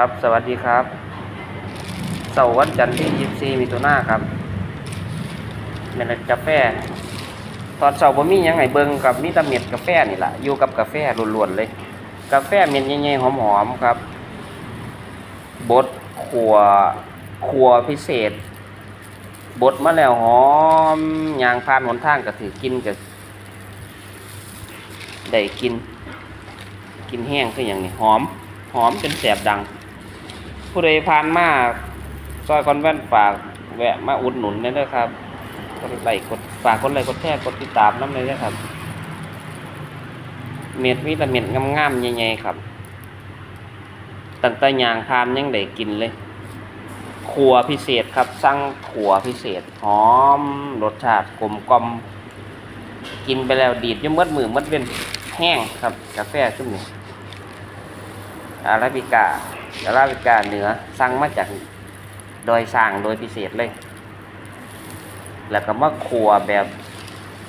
ครับ สวัสดีครับเสาร์วันจันทร์ที่ 24มิถุนาครับเมล็ดกาแฟ ตอนเสาร์บ่มียังให้เบิ่งกับมีต่เม็ดกาแฟนี่แหละอยู่กับกาแฟล้วนๆเลย กาแฟเม็ดใหญ่ๆหอมๆครับ บดขัวขัวพิเศษ บดมาแล้วหอมยางพานหนทางก็ถือกินก็ได้กิน กินแห้งคืออย่างนี้หอม หอมจนแสบดัง ผู้ใดผ่านมาซอยคอนแวนฝากแวะมาอุดหนุนได้เลยครับกดไลค์กดฝากกดไลค์กดแชร์กดติดตามน้ำเลยนะครับ เม็ดวิตามินงามๆใหญ่ๆครับตั้งแต่ยางพานยังได้กินเลยขัวพิเศษครับสั่งขัวพิเศษหอมรสชาติกลมกลมกินไปแล้วดีดยังมัดมือมัดเว้นแห้งครับ กาแฟชุ่มนี้อาราบิกา อาราบิกาเหนือสั่งมาจากโดยสั่งโดยพิเศษเลย แล้วก็มาขัวแบบ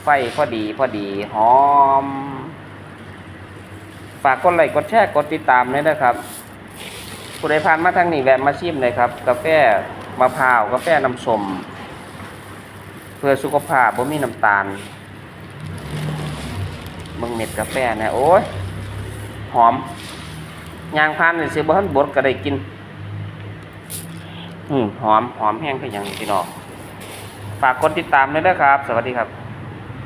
ไฟพอดีพอดีหอม ฝากกดไลค์กดแชร์กดติดตามด้วยนะครับผู้ใดผ่านมาทางนี้แวะมาชิมเลยครับ กาแฟมะพร้าวกาแฟน้ำส้มเพื่อสุขภาพบ่มีน้ำตาลเบิ่งเม็ดกาแฟนะโอ้ยหอม ยางพานนี่สิบ่ทันบดก็ได้กิน อืมหอมหอมแห้งคือหยังพี่น้องฝากกดติดตามด้วยนะครับ สวัสดีครับ